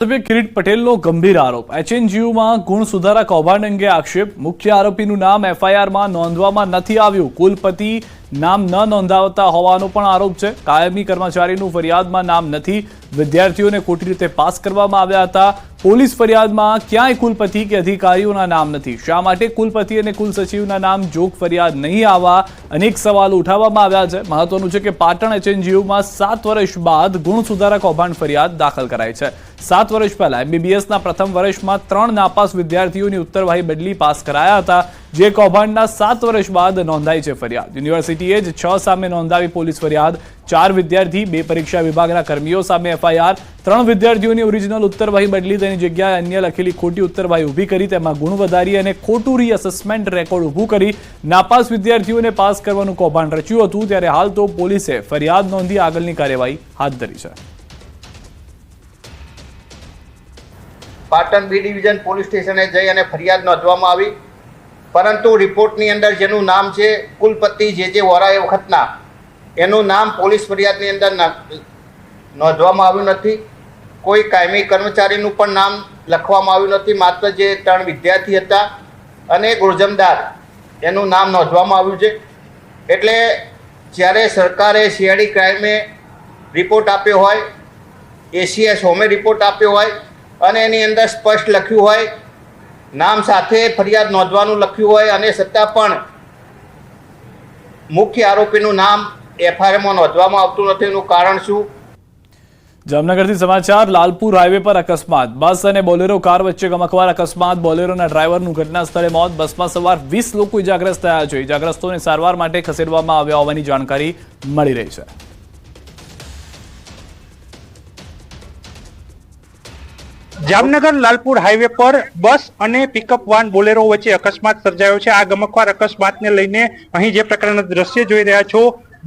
ધારાસભ્ય કિરીટ પટેલનો ગંભીર આરોપ. એચએનજીયુમાં ગુણ સુધારા કૌભાંડ અંગે આક્ષેપ. મુખ્ય આરોપીનું નામ એફઆઈઆરમાં નોંધવામાં નથી આવ્યું. કુલપતિ નામ ન નોંધાવતા હોવાનો પણ આરોપ છે. કાયમી કર્મચારીનું ફરિયાદમાં નામ નથી. વિદ્યાર્થીઓને ખોટી રીતે પાસ કરવામાં આવ્યા હતા. પોલીસ ફરિયાદમાં ક્યાંય કુલપતિ કે અધિકારીઓના નામ નથી. શા માટે કુલપતિ અને કુલ સચિવના નામ જોગ ફરિયાદ નહીં આવવા? અનેક સવાલો ઉઠાવવામાં આવ્યા છે. મહત્વનું છે કે પાટણ એચએનજીયુમાં સાત વર્ષ બાદ ગુણ સુધારા કૌભાંડ ફરિયાદ દાખલ કરાઈ છે. સાત વર્ષ પહેલા એમબીબીએસના પ્રથમ વર્ષમાં ત્રણ નાપાસ વિદ્યાર્થીઓની ઉત્તરવાહી બદલી પાસ કરાયા હતા. જે કૌભાંડના સાત વર્ષ બાદ નોંધાઈ છે ફરિયાદ. યુનિવર્સિટીએ જ છ સામે નોંધાવી પોલીસ ફરિયાદ, ચાર વિદ્યાર્થી, બે પરીક્ષા વિભાગના કર્મીઓ સામે એફઆઈઆર ત્રણ વિદ્યાર્થીઓની ઓરિજિનલ ઉત્તરવાહી બદલી તેની જગ્યાએ અન્ય લખેલી ખોટી ઉત્તરવાહી ઊભી કરી, તેમાં ગુણ વધારી અને ખોટું રીઅસેસમેન્ટ રેકોર્ડ ઊભું કરી નાપાસ વિદ્યાર્થીઓને પાસ કરવાનું કૌભાંડ રચ્યું હતું. ત્યારે હાલ તો પોલીસે ફરિયાદ નોંધી આગળની કાર્યવાહી હાથ ધરી છે. પાટણ બી ડિવિઝન પોલીસ સ્ટેશને જઈ અને ફરિયાદ નોંધવામાં આવી. પરંતુ રિપોર્ટની અંદર જેનું નામ છે કુલપતિ જે જે વોરા એ વખતના, એનું નામ પોલીસ ફરિયાદની અંદર નોંધવામાં આવ્યું નથી. કોઈ કાયમી કર્મચારીનું પણ નામ લખવામાં આવ્યું નથી. માત્ર જે ત્રણ વિદ્યાર્થી હતા અને ગુરજમદાર, એનું નામ નોંધવામાં આવ્યું છે. એટલે જ્યારે સરકારે શિયાળી ક્રાઇમે રિપોર્ટ આપ્યો હોય એસીએસ હોમે રિપોર્ટ આપ્યો હોય અને એની અંદર સ્પષ્ટ લખ્યું હોય નામ સાથે ફરિયાદ નોંધવાનું લખ્યું હોય અને છતાં પણ મુખ્ય આરોપીનું નામ એફઆઈઆરમાં નોંધવામાં આવતું નથી. એનું કારણ શું? જામનગરથી સમાચાર, લાલપુર હાઈવે પર અકસ્માત. બસ અને બોલેરો કાર વચ્ચે ગમકવાર અકસ્માત. બોલેરોના ડ્રાઈવરનું ઘટના સ્થળે મોત. બસમાં સવાર વીસ લોકો ઇજાગ્રસ્ત થયા છે. ઇજાગ્રસ્તોને સારવાર માટે ખસેડવામાં આવ્યા હોવાની જાણકારી મળી રહી છે. જામનગર લાલપુર હાઈવે પર બસ અને પિકઅપ વાન બોલેરો વચ્ચે અકસ્માત સર્જાયો છે. આ ગમકવાર અકસ્માતને લઈને અહીં જે પ્રકારના દ્રશ્ય જોઈ રહ્યા છો,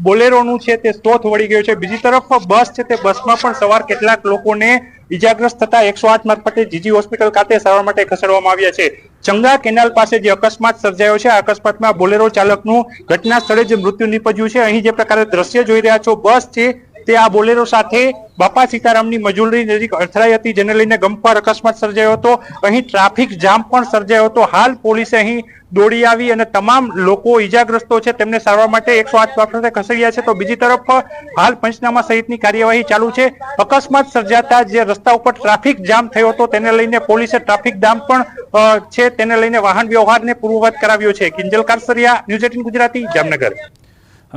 બોલેરોનું છે તે સ્ટોથ વળી ગયો છે. બીજી તરફ બસ છે તે બસમાં પણ સવાર કેટલાક લોકોને ઇજાગ્રસ્ત થતા એકસો આઠ મારફતે જીજી હોસ્પિટલ ખાતે સારવાર માટે ખસેડવામાં આવ્યા છે. ચંગા કેનાલ પાસે જે અકસ્માત સર્જાયો છે, આ અકસ્માતમાં બોલેરો ચાલકનું ઘટના સ્થળે જ મૃત્યુ નીપજ્યું છે. અહીં જે પ્રકારે દ્રશ્ય જોઈ રહ્યા છો, બસ છે તે આ બોલેરો સાથે બાપા સીતારામની મજૂરી નજીક અથડાઈ હતી, જેને લઈને ગમખ્વાર અકસ્માત સર્જાયો હતો. અહીં ટ્રાફિક જામ પણ સર્જાયો હતો. હાલ પોલીસે અહીં દોડી આવી અને તમામ લોકો ઈજાગ્રસ્તો છે, તેમને સારવાર માટે એકસો આઠ ડોક્ટર ખસેડ્યા છે. તો બીજી તરફ, હાલ પંચનામા સહિતની કાર્યવાહી ચાલુ છે. અકસ્માત સર્જાતા જે રસ્તા ઉપર ટ્રાફિક જામ થયો હતો, તેને લઈને પોલીસે ટ્રાફિક જામ પણ છે. તેને લઈને વાહન વ્યવહારને પૂર્વવત કરાવ્યો છે. Kinjal Karsariya, news eighteen Gujarati, Jamnagar.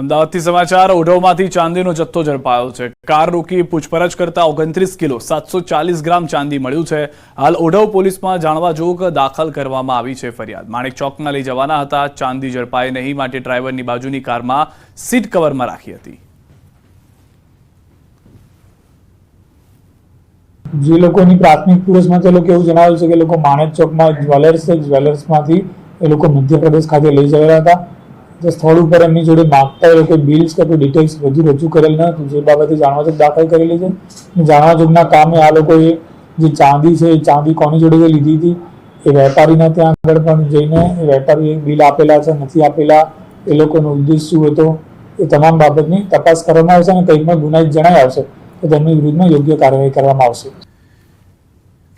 અમદાવાદથી સમાચાર, ઓઢવમાંથી ચાંદીનો જથ્થો ઝડપાયો છે. કાર રોકી પૂછપરછ કરતા ઓગણત્રીસ કિલો, સાતસો ચાલીસ ગ્રામ ચાંદી મળ્યું છે. હાલ ઓઢવ પોલીસમાં જાણવા જોગ દાખલ કરવામાં આવી છે ફરિયાદ. માણેક ચોકમાં લઈ જવાના હતા. ચાંદી ઝડપાય નહીં માટે ડ્રાઈવરની બાજુની કારમાં સીટ કવરમાં રાખી હતી. જે લોકોની પ્રાથમિક પુરુષમાં તે લોકો એવું જણાવ્યું છે કે લોકો માણેક ચોકમાં જ્વેલર્સ જ્વેલર્સમાંથી એ લોકો મધ્યપ્રદેશ ખાતે લઈ જવાના હતા. તો સ્થળ ઉપર એમની જોડે માગતા એ લોકો બિલ્સ કે કોઈ ડિટેલ્સ બધું રજૂ કરેલ ન હતું, જે બાબતે જાણવા જોગ દાખલ કરેલી છે. જાણવાજોગના જાણવા જોગના કામે આ લોકોએ જે ચાંદી છે, એ ચાંદી કોની જોડે જે લીધી હતી? એ વેપારીના ત્યાં આગળ પણ જઈને એ વેપારીએ બિલ આપેલા છે, નથી આપેલા. એ લોકોનો ઉદ્દેશ શું હતો? એ તમામ બાબતની તપાસ કરવામાં આવશે અને કંઈ પણ ગુનાહિત જણાય આવશે. તો તેમની વિરુદ્ધમાં યોગ્ય કાર્યવાહી કરવામાં આવશે.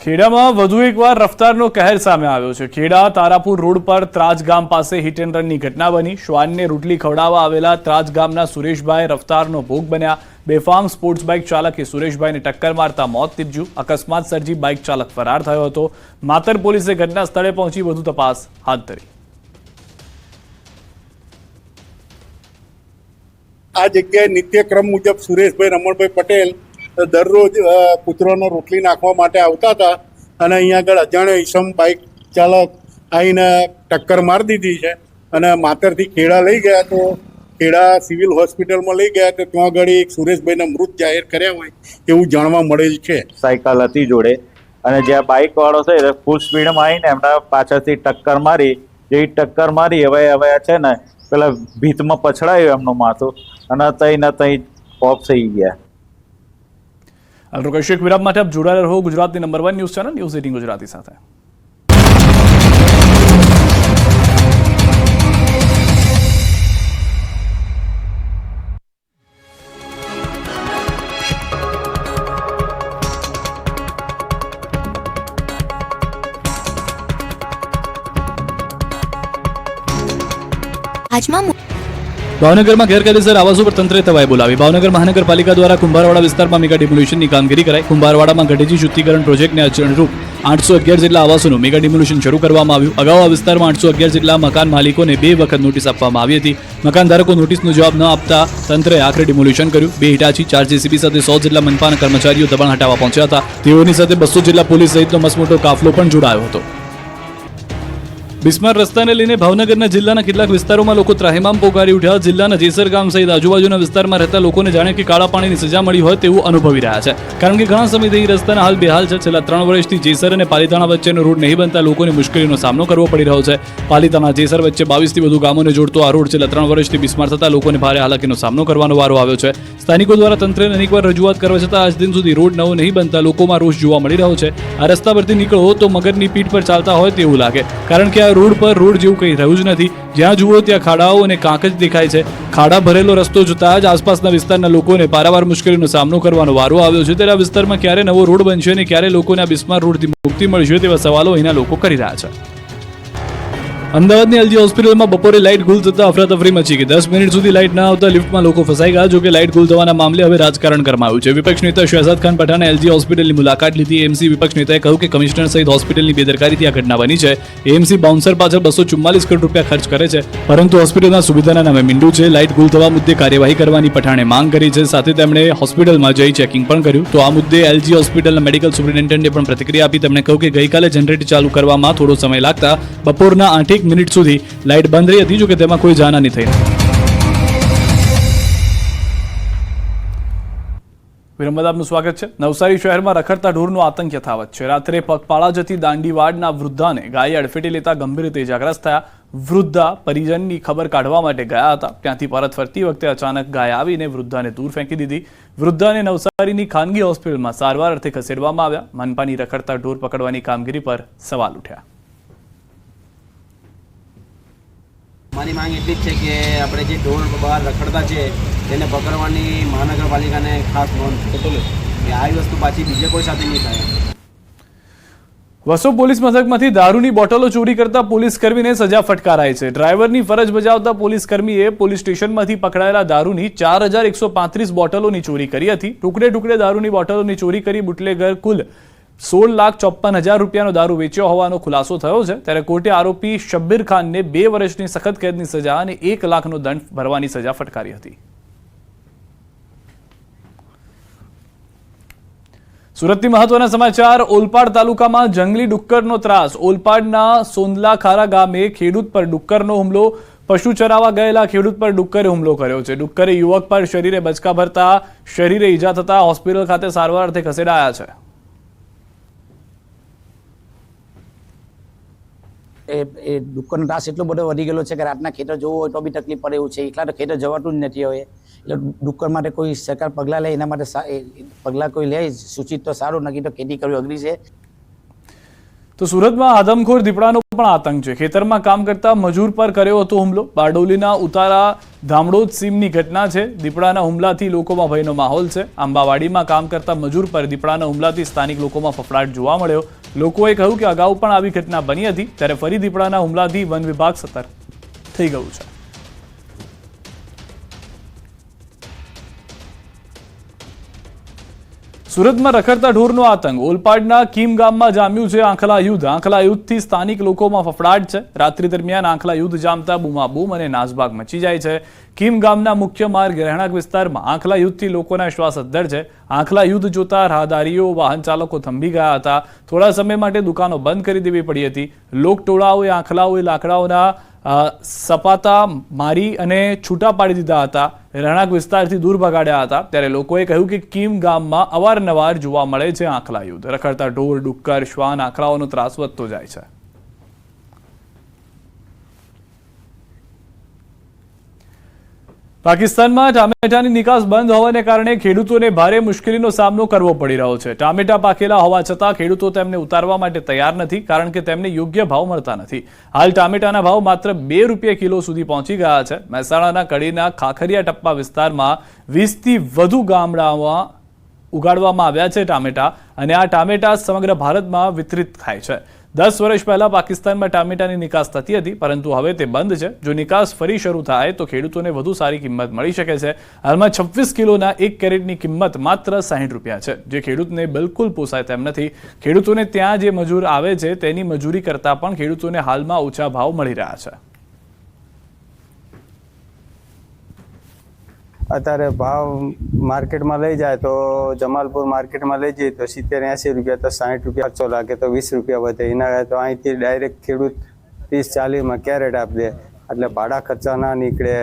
ખેડામાં વધુ એકવાર રફતારનો કહેર સામે આવ્યો છે. ખેડા તારાપુર રોડ પર ત્રાજ ગામ પાસે હિટ એન્ડ રનની ઘટના બની. શ્વાનને રોટલી ખવડાવવા આવેલા ત્રાજ ગામના સુરેશભાઈ રફતારનો ભોગ બન્યા. બેફામ સ્પોર્ટ્સ બાઇક ચાલકે સુરેશભાઈને ટક્કર મારતા મોત નીપજ્યું. અકસ્માત સર્જી બાઇક ચાલક ફરાર થયો હતો. માતર પોલીસે ઘટના સ્થળે પહોંચી વધુ તપાસ હાથ ધરી. આ જગ્યાએ નિત્યક્રમ મુજબ સુરેશભાઈ રમણભાઈ પટેલ દરરોજ કૂતરોને રોટલી નાખવા માટે આવતા હતા અને અહીંયા આગળ અજાણ્યો ઈસમ બાઇક ચાલક આવીને ટક્કર મારી દીધી છે અને માતરથી ખેડા લઈ ગયા તો ખેડા સિવિલ હોસ્પિટલમાં લઈ ગયા તો ત્યાં આગળ એક સુરેશભાઈને મૃત જાહેર કર્યા હોય એવું જાણવા મળેલ છે. સાયકલ હતી જોડે. અને જે બાઇક વાળો છે એ ફૂલ સ્પીડમાં આવીને એમના પાછળથી ટક્કર મારી, જે ટક્કર મારી હવે હવે છે ને, પેલા ભીતમાં પછડાયું એમનું માથું અને તઈ ને તઈ ઓફ થઈ ગયા. અલરોકેશ એક વિરામ માટે આપ જોડાયેલા રહો ગુજરાતની number one news channel news eighteen Gujarati સાથે આજમાં ભાવનગરમાં ગેરકાયદેસર આવાસો ઉપર તંત્રે તવાઈ બોલાવી. ભાવનગર મહાનગરપાલિકા દ્વારા કુંભારવાડા વિસ્તારમાં મેગા ડિમોલ્યુશનની કામગીરી કરાઈ. કુંભારવાડામાં ગઢેજી શુદ્ધિકરણ પ્રોજેક્ટને અનુરૂપ આઠસો અગિયાર જેટલા આવાસોનું મેગા ડિમોલ્યુશન શરૂ કરવામાં આવ્યું. અગાઉ આ વિસ્તારમાં આઠસો અગિયાર જેટલા મકાન માલિકોને બે વખત નોટિસ આપવામાં આવી હતી. મકાન ધારકો નોટિસનો જવાબ ન આપતા તંત્રે આખરે ડિમોલ્યુશન કર્યું. બે હિટાચી, ચાર જેસીબી સાથે સો જેટલા મનપાના કર્મચારીઓ દબાણ હટાવવા પહોંચ્યા હતા. તેઓની સાથે બસો જેટલા પોલીસ સહિતનો મસમોટો કાફલો પણ જોડાયો હતો. બિસ્માર રસ્તાને લઈને ભાવનગરના જિલ્લાના કેટલાક વિસ્તારોમાં લોકો ત્રાહિમામ પોકારી ઉઠ્યા. જિલ્લાના જેસર ગામ સહિત આજુબાજુના વિસ્તારમાં રહેતા લોકોને જાણે કે કાળા પાણીની સજા મળી હોય તેવું અનુભવી રહ્યા છે. કારણ કે ઘણા સમયથી રસ્તાના હાલ બેહાલ છે. છેલ્લા ત્રણ વર્ષથી જેસર અને પાલિતાણા વચ્ચેનો રોડ નહીં બનતા લોકોને મુશ્કેલીનો સામનો કરવો પડી રહ્યો છે. પાલિતાણા જેસર વચ્ચે બાવીસથી વધુ ગામોને જોડતો આ રોડ છેલ્લા ત્રણ વર્ષથી બિસ્માર થતા લોકોને ભારે હાલાકીનો સામનો કરવાનો વારો આવ્યો છે. સ્થાનિકો દ્વારા તંત્રને અનેકવાર રજૂઆત કરવા છતાં આજ દિન સુધી રોડ નવો નહીં બનતા લોકોમાં રોષ જોવા મળી રહ્યો છે. આ રસ્તા પરથી નીકળો તો મગરની પીઠ પર ચાલતા હોય તેવું લાગે. કારણ કે રોડ પર રોડ જેવું કંઈ રહ્યું જ નથી. જ્યાં જુઓ ત્યાં ખાડાઓ અને કાંક જ દેખાય છે. ખાડા ભરેલો રસ્તો જોતા જ આસપાસના વિસ્તારના લોકોને પારાવાર મુશ્કેલીનો સામનો કરવાનો વારો આવ્યો છે. ત્યારે આ વિસ્તારમાં ક્યારે નવો રોડ બનશે અને ક્યારે લોકોને આ બિસ્માર રોડથી મુક્તિ મળશે તેવા સવાલો અહીંના લોકો કરી રહ્યા છે. અમદાવાદની એલજી હોસ્પિટલમાં બપોરે લાઇટ ગુલ થતા અફરાતફરી મચી ગઈ. દસ મિનિટ સુધી લાઇટ ના આવતા લિફ્ટમાં લોકો ફસાઈ ગયા. જોકે લાઇટ ગુલ થવાના મામલે હવે રાજકારણ આવ્યું છે. વિપક્ષ નેતા શહેજાદ ખાન પઠાણે એલજી હોસ્પિટલની મુલાકાત લીધી. એમસી વિપક્ષ નેતાએ કહ્યું કે કમિશનર સહિત હોસ્પિટલની બેદરકારીથી આ ઘટના બની છે એમસી બાઉન્સર પાછળ બસો ચુમ્માલીસ કરોડ રૂપિયા ખર્ચ કરે છે. પરંતુ હોસ્પિટલના સુવિધાના નામે મીંડું છે. લાઇટ ગુલ થવા મુદ્દે કાર્યવાહી કરવાની પઠાણે માંગ કરી છે. સાથે તેમણે હોસ્પિટલમાં જઈ ચેકિંગ પણ કર્યું. તો આ મુદ્દે એલજી હોસ્પિટલના મેડિકલ સુપ્રિન્ટેન્ડન્ટે પણ પ્રતિક્રિયા આપી. તેમણે કહ્યું કે ગઈકાલે જનરેટર ચાલુ કરવામાં થોડો સમય લાગતા બપોરના આઠેક મિનિટ સુધી લાઇટ બંધ રહી હતી જોકે તેમાં કોઈ જાનહાની થઈ આપનું સ્વાગત છે. નવસારી શહેરમાં રખડતા ઢોરનો આતંક યથાવત છે. રાત્રે પગપાળા જતી દાંડીવાડના વૃદ્ધાને ગાયે અડફેટે લેતા ગંભીર રીતે ઇજાગ્રસ્ત થયા. વૃદ્ધા પરિજનની ખબર કાઢવા માટે ગયા હતા. ત્યાંથી પરત ફરતી વખતે અચાનક ગાય આવીને વૃદ્ધાને દૂર ફેંકી દીધી. વૃદ્ધાને નવસારીની ખાનગી હોસ્પિટલમાં સારવાર અર્થે ખસેડવામાં આવ્યા. મનપાની રખડતા ઢોર પકડવાની કામગીરી પર સવાલ ઉઠ્યા. મારી માંગ એટલી જ છે કે આપણે જે ઢોર બહાર રખડતા છે, તેને પકડવાની મહાનગરપાલિકાને ખાસ નોંધ આવી વસ્તુ પાછી બીજે કોઈ સાથે નહીં થાય. વસો પોલીસ મથકમાંથી દારૂની બોટલો ચોરી કરતા પોલીસ કર્મીને સજા ફટકારાઈ છે. ડ્રાઈવરની ફરજ બજાવતા પોલીસ કર્મીએ પોલીસ સ્ટેશનમાંથી પકડાયેલા દારૂની ચાર હજાર એકસો પાંત્રીસ બોટલોની ચોરી કરી હતી. ટુકડે ટુકડે દારૂની બોટલોની ચોરી કરી બુટલેગર કુલ સોળ લાખ ચોપ્પન હજાર રૂપિયાનો દારૂ વેચ્યો હોવાનો ખુલાસો થયો છે. ત્યારે કોર્ટે આરોપી શબ્બીર ખાનને બે વર્ષની સખત કેદની સજા અને એક લાખનો દંડ ભરવાની સજા ફટકારી હતી. સુરતની મહત્વના સમાચાર, ઓલપાડ તાલુકામાં જંગલી ડુક્કરનો ત્રાસ. ઓલપાડના સોંદલાખારા ગામે ખેડૂત પર ડુક્કરનો હુમલો. પશુ ચરાવવા ગયેલા ખેડૂત પર ડુક્કરે હુમલો કર્યો છે. ડુક્કરે યુવક પર શરીરે બચકા ભરતા, શરીરે ઈજા થતા હોસ્પિટલ ખાતે સારવાર અર્થે ખસેડાયા છે. એ એ ત્રાસ એટલો બધો વધી ગયેલો છે કે રાતના ખેતર જવું હોય તો બી તકલીફ પડે એવું છે. એકલા તો ખેતર જવાતું જ નથી હવે. એટલે ડુક્કર માટે કોઈ સરકાર પગલાં લે, એના માટે પગલાં કોઈ લે, સૂચિત તો સારું નક્કી તો ખેતી કરવી અઘરી છે. તો સુરતમાં આદમખોર દીપડાનો પણ આતંક છે. ખેતરમાં કામ કરતા મજૂર પર કર્યો હતો હુમલો. બારડોલીના ઉતારા ધામડોદ સીમની ઘટના છે. દીપડાના હુમલાથી લોકોમાં ભયનો માહોલ છે. આંબાવાડીમાં કામ કરતા મજૂર પર દીપડાના હુમલાથી સ્થાનિક લોકોમાં ફફડાટ જોવા મળ્યો. લોકોએ કહ્યું કે અગાઉ પણ આવી ઘટના બની હતી, ત્યારે ફરી દીપડાના હુમલાથી વન વિભાગ સતર્ક થઈ ગયું છે. સુરતમાં રખડતા ઢોરનો આતંક. ઓલપાડના કીમ ગામમાં જામ્યું છે આંખલા યુદ્ધ. આંખલા યુદ્ધથી સ્થાનિક લોકોમાં ફફડાટ છે. રાત્રિ દરમિયાન આંખલા યુદ્ધ જામતા બૂમાબૂમ અને નાસભાગ મચી જાય છે. કીમ ગામના મુખ્ય માર્ગ રહેણાંક વિસ્તારમાં આંખલા યુદ્ધથી લોકોના શ્વાસ અદ્ધર છે. આંખલા યુદ્ધ જોતા રાહદારીઓ, વાહન ચાલકો થંભી ગયા હતા. થોડા સમય માટે દુકાનો બંધ કરી દેવી પડી હતી. લોકટોળાઓએ આંખલાઓએ લાકડાઓના સપાતા મારી અને છૂટા પાડી દીધા હતા. રહેણાંક વિસ્તારથી દૂર ભગાડ્યા હતા, ત્યારે લોકોએ કહ્યું કે કીમ ગામમાં અવારનવાર જોવા મળે છે આંખલા યુદ્ધ રખડતા ઢોર, ડુક્કર, શ્વાન આંખલાઓનો ત્રાસ વધતો જાય છે. પાકિસ્તાનમાં ટામેટાની નિકાસ બંધ હોવાને કારણે ખેડૂતોને ભારે મુશ્કેલીનો સામનો કરવો પડી રહ્યો છે. ટામેટા પાકેલા હોવા છતાં ખેડૂતો તેમને ઉતારવા માટે તૈયાર નથી કારણ કે તેમને યોગ્ય ભાવ મળતા નથી. હાલ ટામેટાના ભાવ માત્ર બે રૂપિયા કિલો સુધી પહોંચી ગયા છે. મહેસાણાના કડીના ખાખરિયા ટપ્પા વિસ્તારમાં વીસથી વધુ ગામડાઓમાં ઉગાડવામાં આવ્યા છે ટામેટા અને આ ટામેટા સમગ્ર ભારતમાં વિતરિત થાય છે. દસ વર્ષ પહેલા પાકિસ્તાનમાં ટામેટાની નિકાસ થતી હતી, પરંતુ હવે તે બંધ છે. જો નિકાસ ફરી શરૂ થાય, તો ખેડૂતોને વધુ સારી કિંમત મળી શકે છે. હાલમાં છવ્વીસ કિલોના એક કેરેટની કિંમત માત્ર સાહીઠ રૂપિયા છે. જે ખેડૂતને બિલકુલ પોસાય તેમ નથી. ખેડૂતોને ત્યાં જે મજૂર આવે છે, તેની મજૂરી કરતાં પણ ખેડૂતોને હાલમાં ઓછા ભાવ મળી રહ્યા છે. અત્યારે ભાવ માર્કેટમાં લઈ જાય તો જમાલપુર માર્કેટમાં લઈ જઈએ તો સિત્તેર એંસી રૂપિયા તો સાઠ રૂપિયા ખર્ચો લાગે તો વીસ રૂપિયા વધે. એના તો અહીંથી ડાયરેક્ટ ખેડૂત ત્રીસ ચાલીસમાં કેરેટ આપી દે એટલે ભાડા ખર્ચા ના નીકળે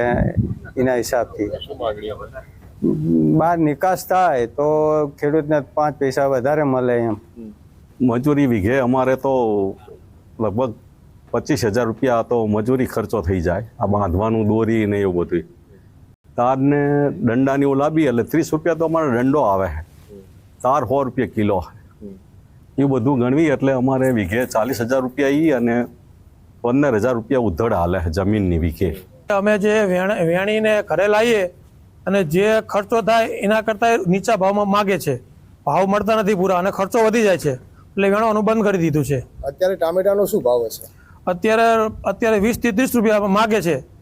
એના હિસાબથી. બહાર નિકાસ થાય તો ખેડૂતને પાંચ પૈસા વધારે મળે એમ. મજૂરી વીઘે અમારે તો લગભગ પચીસ હજાર રૂપિયા તો મજૂરી ખર્ચો થઈ જાય. આ બાંધવાનું દોરી ને એવું બધું તારને દંડાની એવું એટલે ત્રીસ રૂપિયા તો અમારે દંડો આવે. છે તાર સો રૂપિયા કિલો. એ બધું ગણવી એટલે અમારે વીઘે ચાલીસ હજાર રૂપિયા એ અને પંદર હજાર રૂપિયા ઉધડ હાલે છે જમીનની વીઘે. અમે જે વેણ- વેણીને ઘરે લાવીએ અને જે ખર્ચો થાય એના કરતાં નીચા ભાવમાં માગે છે. ભાવ મળતા નથી પૂરા અને ખર્ચો વધી જાય છે. એટલે વેણવાનું બંધ કરી દીધું છે. અત્યારે ટામેટાનો શું ભાવ હશે? અત્યારે અત્યારે વીસથી ત્રીસ રૂપિયા માગે છે.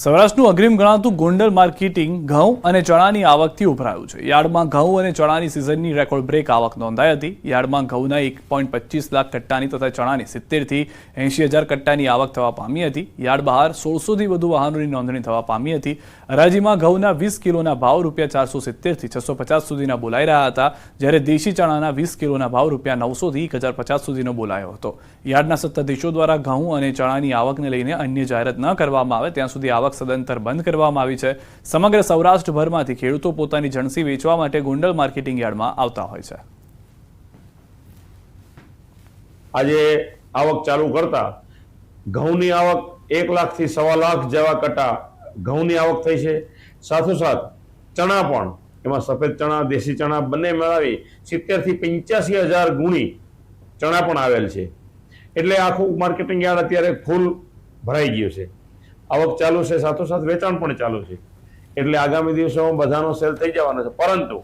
સૌરાષ્ટ્રનું અગ્રીમ ગણાતું ગોંડલ માર્કેટિંગ ઘઉં અને ચણાની આવકથી ઉભરાયું છે. યાર્ડમાં ઘઉં અને ચણાની સિઝનની રેકોર્ડ બ્રેક આવક નોંધાઈ હતી. યાર્ડમાં ઘઉંના એક પોઈન્ટ પચીસ લાખ કટ્ટાની તથા ચણાની સિત્તેરથી એંશી હજાર કટ્ટાની આવક થવા પામી હતી. યાર્ડ બહાર સોળસોથી વધુ વાહનોની નોંધણી થવા પામી હતી. હરાજીમાં ઘઉંના વીસ કિલોના ભાવ રૂપિયા ચારસો સિત્તેરથી છસો પચાસ સુધીના બોલાઈ રહ્યા હતા, જ્યારે દેશી ચણાના વીસ કિલોના ભાવ રૂપિયા નવસોથી એક હજાર પચાસ સુધીનો બોલાયો હતો. યાર્ડના સત્તાધીશો દ્વારા ઘઉં અને ચણાની આવકને લઈને અન્ય જાહેરાત ન કરવામાં આવે, ત્યાં સુધી આવક સદંતર બંધ કરવામાં આવી છે. સમગ્ર સૌરાષ્ટ્રભરમાંથી ખેડૂતો પોતાની જણસી વેચવા માટે ગોંડલ માર્કેટિંગ યાર્ડમાં આવતા હોય છે. આજે આવક ચાલુ કરતા ઘઉંની આવક એક લાખથી સવા લાખ જેવા કટા ઘઉંની આવક થઈ છે. સાથોસાથ ચણા પણ, એમાં સફેદ ચણા, દેશી ચણા બંને મેળવી સિત્તેરથી પંચ્યાસી હજાર ગુણી ચણા પણ આવેલ છે. એટલે આખું માર્કેટિંગ યાર્ડ અત્યારે ફૂલ ભરાઈ ગયું છે. આવક ચાલુ છે, સાથોસાથ વેચાણ પણ ચાલુ છે. એટલે આગામી દિવસોમાં બધાનો સેલ થઈ જવાનો છે. પરંતુ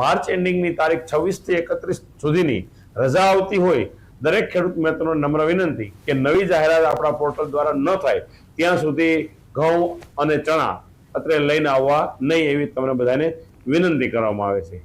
માર્ચ એન્ડિંગની તારીખ છવ્વીસથી એકત્રીસ સુધીની રજા આવતી હોય, દરેક ખેડૂત મિત્રોને નમ્ર વિનંતી કે નવી જાહેરાત આપણા પોર્ટલ દ્વારા ન થાય, ત્યાં સુધી ઘઉં અને ચણા અત્રે લઈને આવવા નહીં એવી તમને બધાને વિનંતી કરવામાં આવે છે.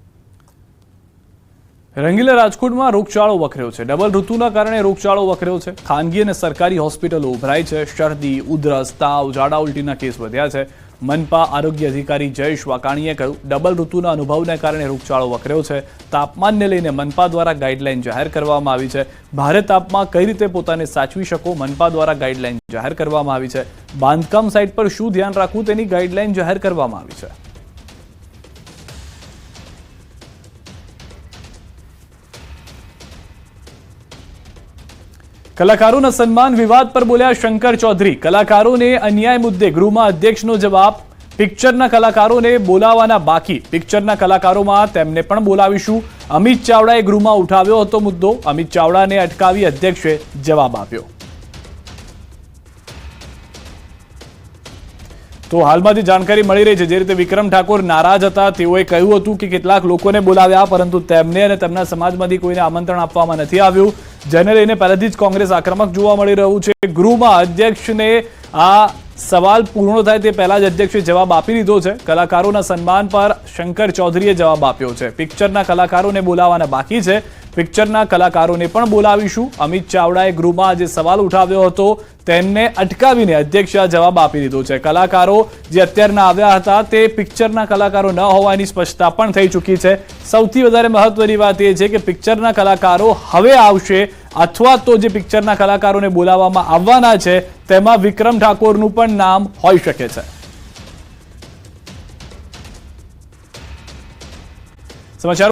રંગીલા રાજકોટમાં રોગચાળો વકર્યો છે. ડબલ ઋતુના કારણે રોગચાળો વકર્યો છે. ખાનગી અને સરકારી હોસ્પિટલો ઉભરાઈ છે. શરદી, ઉધરસ, તાવ, ઝાડા ઉલટીના કેસ વધ્યા છે. મનપા આરોગ્ય અધિકારી જયેશ વાકાણીએ કહ્યું, ડબલ ઋતુના અનુભવને કારણે રોગચાળો વકર્યો છે. તાપમાનને લઈને મનપા દ્વારા ગાઈડલાઈન જાહેર કરવામાં આવી છે. ભારે તાપમાં કઈ રીતે પોતાને સાચવી શકો? મનપા દ્વારા ગાઈડલાઈન જાહેર કરવામાં આવી છે. બાંધકામ સાઇટ પર શું ધ્યાન રાખવું? તેની ગાઈડલાઈન જાહેર કરવામાં આવી છે. કલાકારોના સન્માન વિવાદ પર બોલ્યા શંકર ચૌધરી. કલાકારોને અન્યાય મુદ્દે ગૃહમાં અધ્યક્ષનો જવાબ પિક્ચરના કલાકારોને બોલાવવાના બાકી. પિક્ચરના કલાકારોમાં તેમને પણ બોલાવીશું. અમિત ચાવડાએ ગૃહમાં ઉઠાવ્યો હતો મુદ્દો. અમિત ચાવડાને અટકાવી અધ્યક્ષે જવાબ આપ્યો. તો હાલમાં જે જાણકારી મળી રહી છે, જે રીતે વિક્રમ ઠાકોર નારાજ હતા. તેઓએ કહ્યું હતું કે કેટલાક લોકોને બોલાવ્યા, પરંતુ તેમને અને તેમના સમાજમાંથી કોઈને આમંત્રણ આપવામાં નથી આવ્યું. જેને લઈને પહેલેથી જ કોંગ્રેસ આક્રમક જોવા મળી રહ્યું છે. ગૃહમાં અધ્યક્ષને આ સવાલ પૂર્ણ થાય તે પહેલા જ અધ્યક્ષે જવાબ આપી દીધો છે. કલાકારોના સન્માન પર શંકર ચૌધરીએ જવાબ આપ્યો છે. પિક્ચરના કલાકારોને બોલાવવાના બાકી છે. પિક્ચરના કલાકારોને પણ બોલાવીશું. અમિત ચાવડાએ ગૃહમાં જે સવાલ ઉઠાવ્યો હતો, તેમને અટકાવીને અધ્યક્ષે જવાબ આપી દીધો છે. કલાકારો જે અત્યારના આવ્યા હતા, તે પિક્ચરના કલાકારો ન હોવાની સ્પષ્ટતા પણ થઈ ચૂકી છે. સૌથી વધારે મહત્વની વાત એ છે કે પિક્ચરના કલાકારો હવે આવશે, અથવા તો જે પિક્ચરના કલાકારોને બોલાવવામાં આવવાના છે, તેમાં વિક્રમ ઠાકોરનું પણ નામ હોઈ શકે છે. સમાચારો